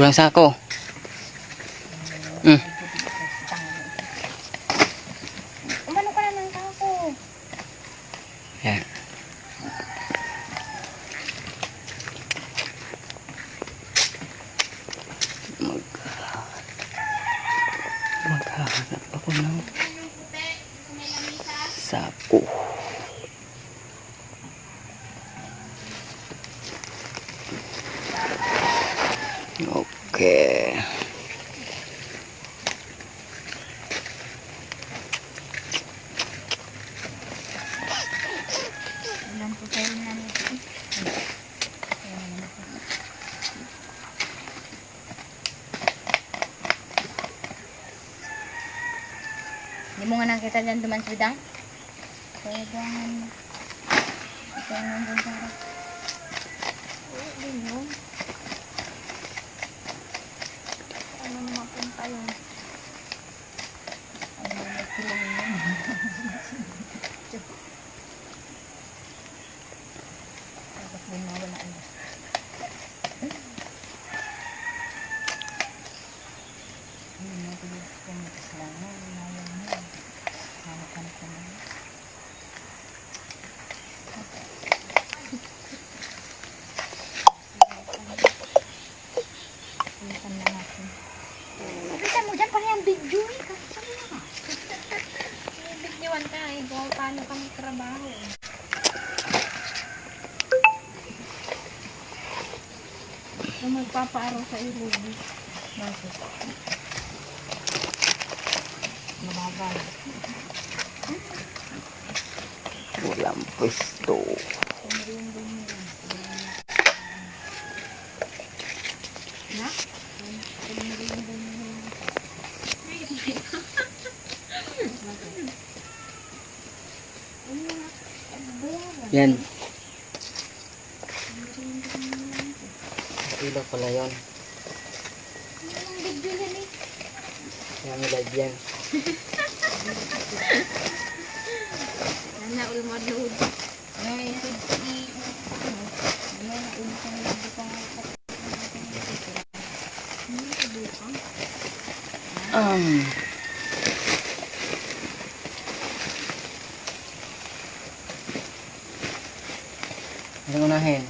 Kulang sako. Mm. Umano ka na ng kako. Yan. Mag maghahanap ako ng sako. Okay. Ilan po kayo na nito? Hindi mo nga nakita dyan duman sa bidang? Kaya dyan. Ang nandun sa harap. Oo, din yun. Ano naman punta yun? Ano naman sila yun? Tapos may nawala na. Hindi mo tuloy kung kasalanan. Ayaw mo. Hanap-hanap ka na. Pilitan na natin. Pilitan mo dyan, parang yung video eh. Sabi na ka. Bigyan ka eh, kung paano kami trabaho. Kung magpapaaraw sa ilubi. Bakit? Mabagal. Walang pwesto. Na? Yan. Pala yun. Yan eh. May live yan. Ang libo pa nga. Um. Ano unahin?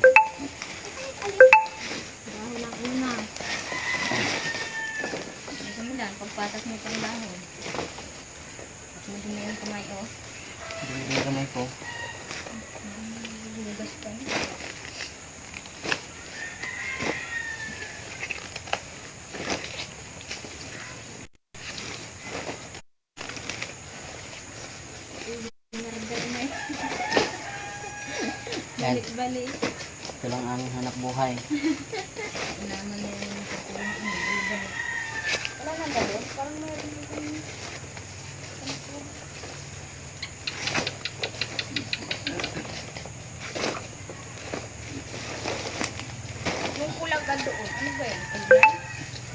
Trabaho lang una. Gusto mo lang, pagpatas mo itong dahon. At madumi yung kamay oh. Hindi yung kamay ko. Lugas pa. Nargal na eh. Yan. Balik-balik. Ito lang aming hanap buhay. Naman na yung. Wala nang dalot? Parang meron yung Yung kulang ka doon, ano ba yan? Kulang?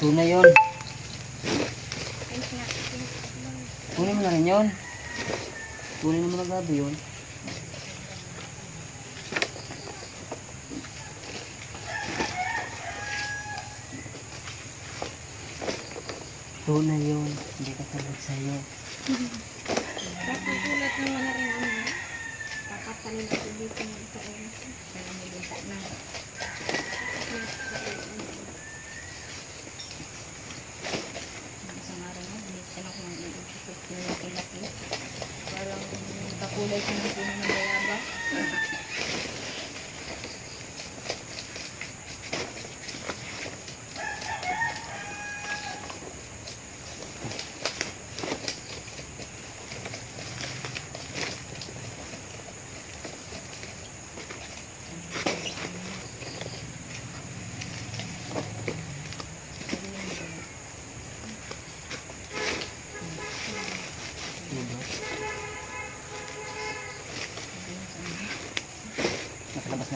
Tunay yun. Tunay mo na rin yun. Tunay naman na gabi yun. Tunay yun. Hindi ka tulad sa'yo. Nakugulat naman na rin ano. Papatalin ko dito ng ito. Kaya nilita na. Isang araw na, binigyan ako ng iisip yung laki-laki. Parang kakulay siya ng puno ng bayaba.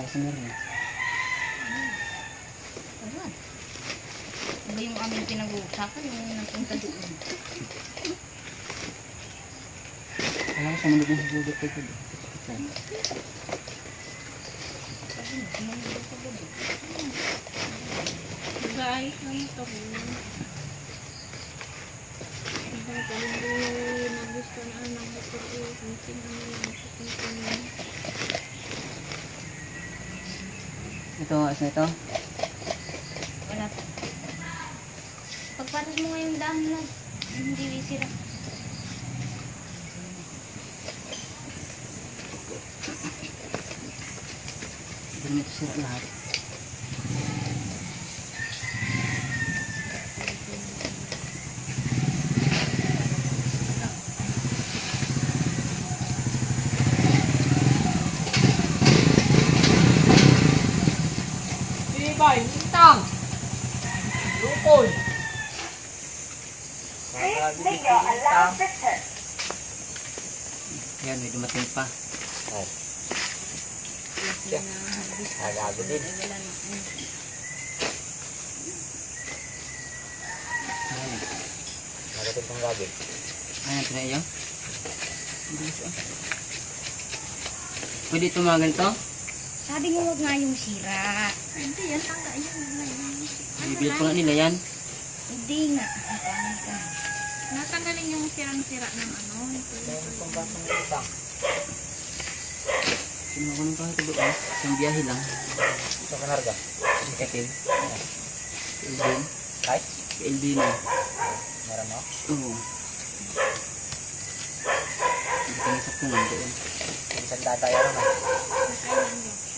Sa meron. Ayan. Iba yung aming pinag-uusapan, yung napunta doon. Alam ko sa mundo ng sugat ko. Diba? guys. Ano to? Ang gusto na ng motor eh. Something ano yan. Something yan. Ito, asa ito? Wala pa. Pagpatas mo ngayong dahon lang. Hindi sira. Hindi mo ito sira lahat. Ibay, lintang. Lukol. Yan, may dumating pa. Agabi din. Ayan. Magating pang gabi. Ayan, try yun. Pwede ito mga ganito? Sabi mo huwag nga yung sira. Hindi yan. Tangga yan. Bibili pa nga nila yan. Hindi nga. Ka. Natanggalin yung sirang-sira ng ano. Ito. Kinuha ko ng kahit ito doon. Isang biyahe lang. Sa kanarga. Katil. Kaildin. Kahit? Kaildin na. Meron mo? Oo. Hindi ka nasakto nga doon. Isang dadayo naman. Island eh.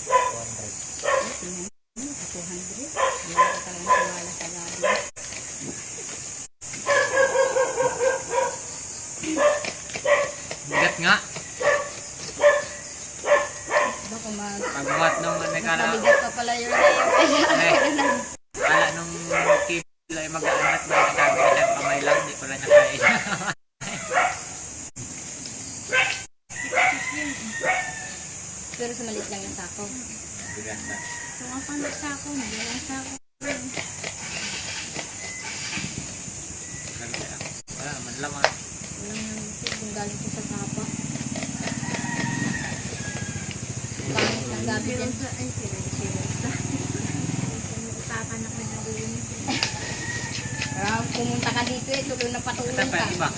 listening. Galing ko sa sapa. Pangit ng gabi din. sa, ay, sila, sila. Usapan ako na doon. Kaya pumunta ka dito eh, tuloy na patuloy Ito pa ka. yung iba.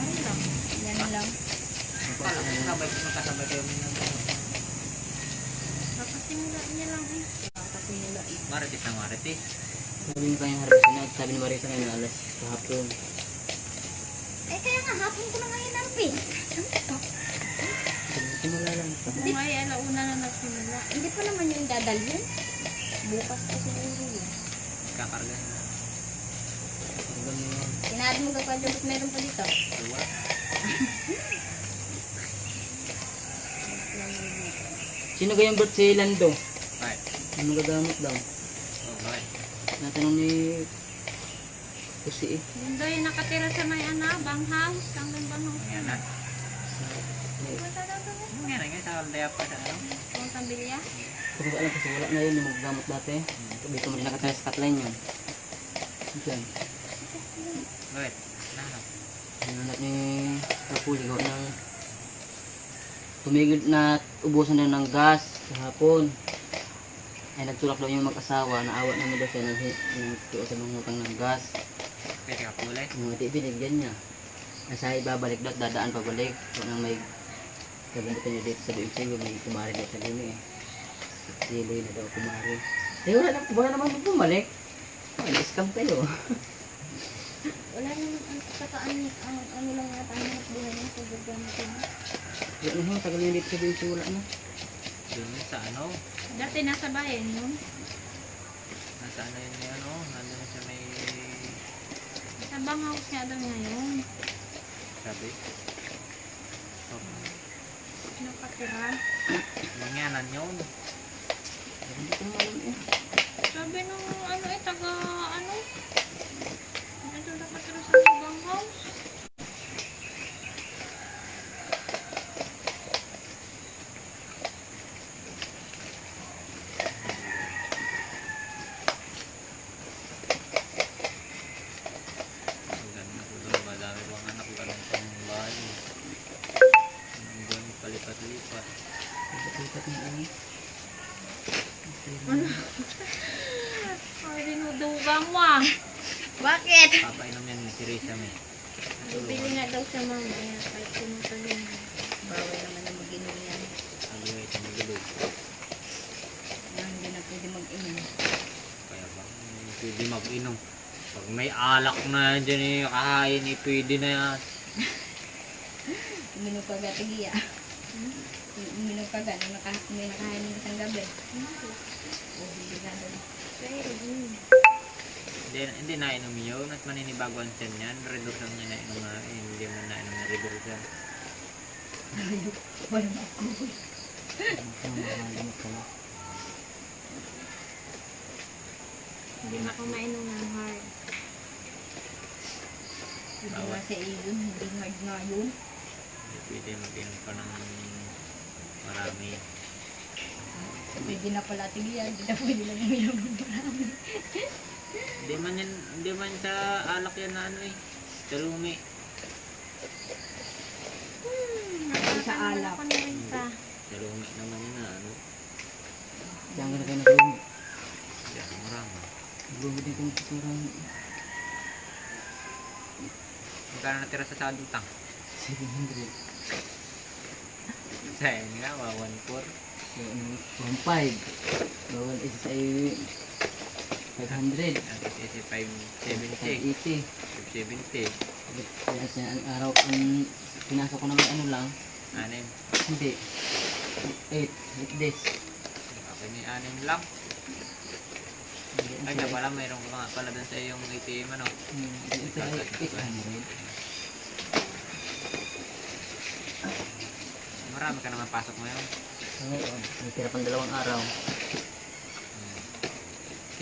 Ano lang. Yan lang. Ko sabay, magkasabay kayo ng Papasimula niya lang eh. Kasimula eh. maritis na maritis. Sabi mo kayong harapin na. Sabi ni Marisa ngayon na alas kahapon. Eh kaya nga, hapon ko na ngayon ang pin. Simula lang ito. Kung ay alauna na nagsimula. Hindi pa naman yung dadalhin. Bukas pa siguro yun. Kakarga. Sinado mo ka pa dyan, ba't meron pa dito? Dua. Sino kayang birth si Lando? Right. Ano gagamit daw? Okay. Natanong ni Kusi eh. Doy nakatira sa may ana, bang house. Ang bang house. Ayan na. May- Punta daw doon. Ano nga nga sa aldaya pa sa ano? Puntang bilya. Kung alam kasi wala na yun yung magagamot dati. Dito mo nakatira sa Katlan yun. Diyan. Wait. Ano? Nanap ni Kapuli ko ng tumigil na ubusan na ng gas sa hapon. Ay nagtulak daw yung mag-asawa, naawa naman daw siya ng sa mga utang ng gas. Pwede ka kulay. Yung mga binigyan niya. Nasa ibabalik daw, dadaan pabalik. Kung nang may kagandapan niya dito sa Duitsing, may kumari daw sa lumi eh. Siloy na daw kumari. Eh wala, na, wala naman bumalik. Ay, scam kayo. Wala naman, ang saka ang, ang, ano lang nga tayo ng buhay niya sa gagamit niya. Wala na ho, tagal niya dito sa Duitsing, wala na. Yun sa ano? Dati nasa bayan yun. Nasa ano yun ano? Nandun siya. Sa bang house niya doon ngayon. Sabi. Oh, Nakatira. mangyanan yun. Hindi ko alam eh. Sabi nung ano eh, taga ano? Ito nakatira sa may bang house. Ganun na po doon. Madami pang anak. Ganun pang bahay. Ang buwan palipat-lipat. Lipat ng ano. Ay, din mo ah? Bakit? Papainom yan ni si Risa may. Bibili nga daw siya mamaya kahit sinutulong. Bawal naman na mag-inom yan. Mo ito magulog. Yan, hindi na pwede mag-inom. Kaya ba? Pwede mag-inom. Pag may alak na dyan eh, kahain eh, pwede na yan. Uminom ka agad, tigiya. Uminom ka may nakahain ng isang gabi. Oh, hindi na doon. Pero, hmm. Hindi, hindi na inom yun at maninibago ang tiyan yan. Reduce lang niya na inom na eh, hindi mo na inom na reduce yan. Wala na ako. Hindi na ako mainom ng hard. Hindi nga si Ayun, hindi hard nga yun. Hindi pwede mag-inom ka ng marami. Pwede na pala tigiya, hindi na pwede lang uminom ng marami. Hindi man yan, hindi man sa alak yan na ano eh. Sa lumi. Sa alak. Ako naman pa. Sa lumi naman yun na ano. Diyan ka na kayo nag-room. Yan, marami. Nag-room din kong tuturang Magkano natira sa sado tang? 700. Sa yun nga, 1.4. So, ano, 1.5. Bawal isa sa iyo 500. At isi 570. 580. 570. Kaya siya ang araw, ang pinasok ko naman ano lang, Anim. hindi. 8. 8 days. Okay, may anim lang. Ay, na pala, mayroon ko nga pala dun sa iyong ATM ano. Hmm, Ito ay 800. Marami ka naman pasok ngayon. Ngayon, may tira pang dalawang araw.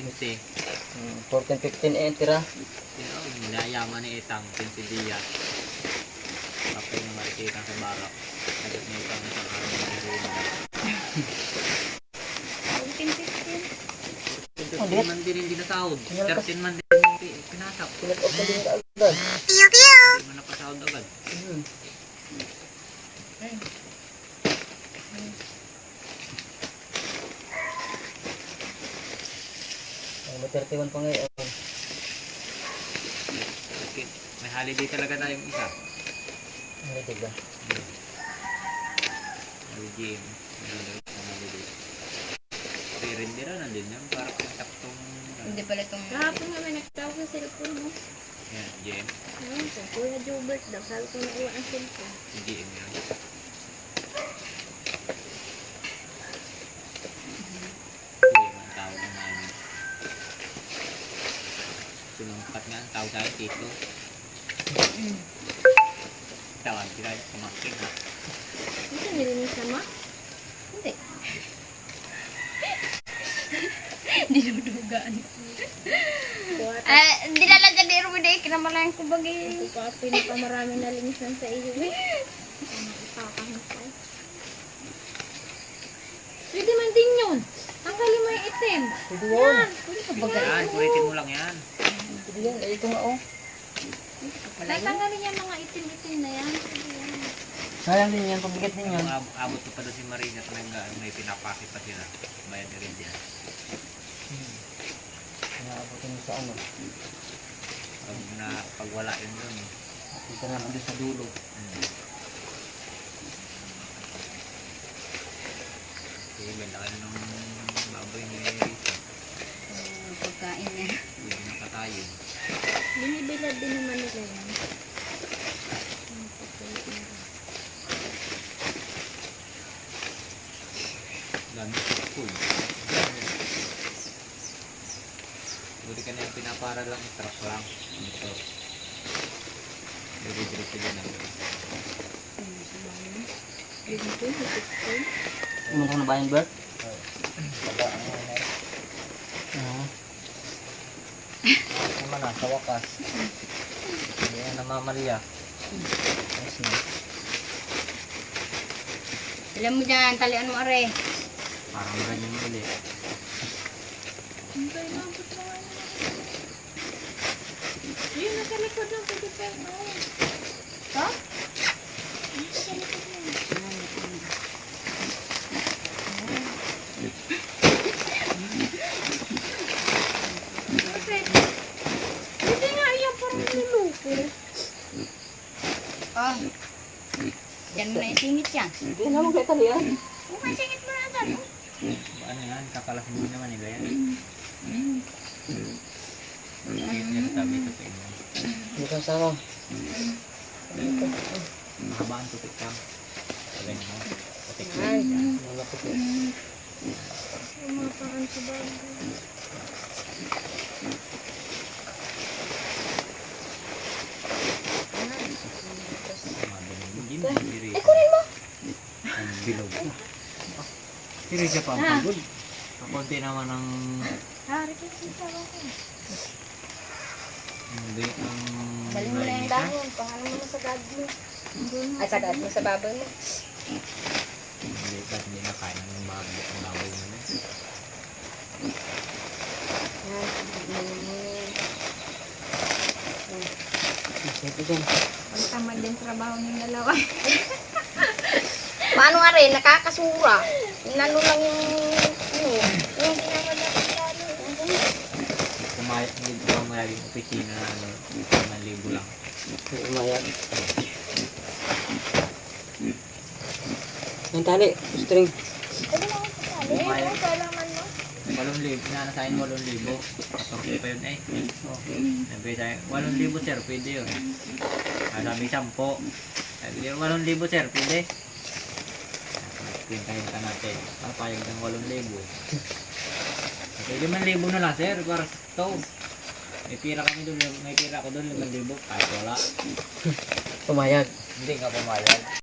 Hmm. 15. Hmm, 14, 15 eh, tira. Nilayaman ni Itang, 15 diya. Kapag yung marikita sa barak. Nagat ni Itang isang araw na nagulong. 15, 15. 13 man din hindi nasahod. 13 man din na din agad. Hindi mo napasahod agad. Hmm. Ay, may 31 pa ngayon. Okay. May holiday talaga tayong isa. Ano diba? Holiday. Holiday. Rin din nandun yan. Para kung taktong... Hindi pala itong... Kahapon nga may nagtawag sa cellphone mo. Yan, GM. Ayun po, Kuya Jobert daw. Sabi ko nakuha ang cellphone. GM yan. Sinungkat nga ang tawag sa sila, kumakin ha. Ito nilinis na ma? Hindi. Kuha Ah, hindi lalaga di rumo di kinamalayan ko bagay. Ito pa, pinakamarami na linisan sa iyo ipakahintay. Pwede man din yun. Ang kalimay itim. Pwede yun. Hindi ka bagay. Yan, kulitin mo lang yan. Yun. Ay, ito nga oh. Tatanggalin yan mga itim-itim na yan. Sayang din yan, pagbigat din yan. Ab- abot ko pa doon si Marina talaga, may pinapakit pa sila. Bayad na rin din. Naabutin mo sa ano. Pag, na, pag wala yun doon. Kita naman doon sa dulo. Hmm. Sige, benda ka ng baboy ni Risa. Ang pagkain niya. Hindi na patayin. Binibilad din naman nila yan. Buti ka na yung pinapara lang, truck lang. Ito. Ako. Dito, dito. Pumunta ko na ba yung Bert? Baga ang nanay. Oo. Naman na, sa wakas. Hindi na namamalya. Ayos na. Alam mo dyan, talian mo are. Parang ganyan ulit. Hintay na, abot na nga nila. Yun, nasa likod lang. Pwede pa yun. Oo. Ha? Kaya talian. Oh, masingit mo na dyan. Ano yan? Kakalas mo naman nila yan. Sakit niya sa tabi sa inyo. Hindi ka sama. Mahaba ang tupik ka. Sabi mo. Patik ko. Ay. Malapit. Ay, kunin mo! Bilog. Pero siya pa ang pagod. Kakunti naman ang... Hari ko sa ko. Hindi ang... Dali mo na yung dahon. Pangalan mo na sa dad mo. Ay, sa dad mo, sa baboy mo. Hindi kasi hindi na kaya ng baboy ang baboy mo na. Ito dyan. Ang tamad din trabaho ng dalawa. Paano nga rin, nakakasura. Inano lang yung... Yung... Yung. Kumayat, hindi ko ang laging opisina na ano, 5,000 lang. Umayag. Ang tali. String. Kailangan mo. 8,000, na sa akin 8,000. Katorte pa yun eh. Sabi sa akin, 8,000 sir, pwede yun. Sabi 10. Sabi niya, 8,000 sir, pwede. Pintahin ka natin. Papayag ng 8,000. Okay, 5,000 na lang sir, para sa to. May pira kami doon, may pira ko doon, 5,000. Kahit wala. Pumayag. Hindi ka pumayag.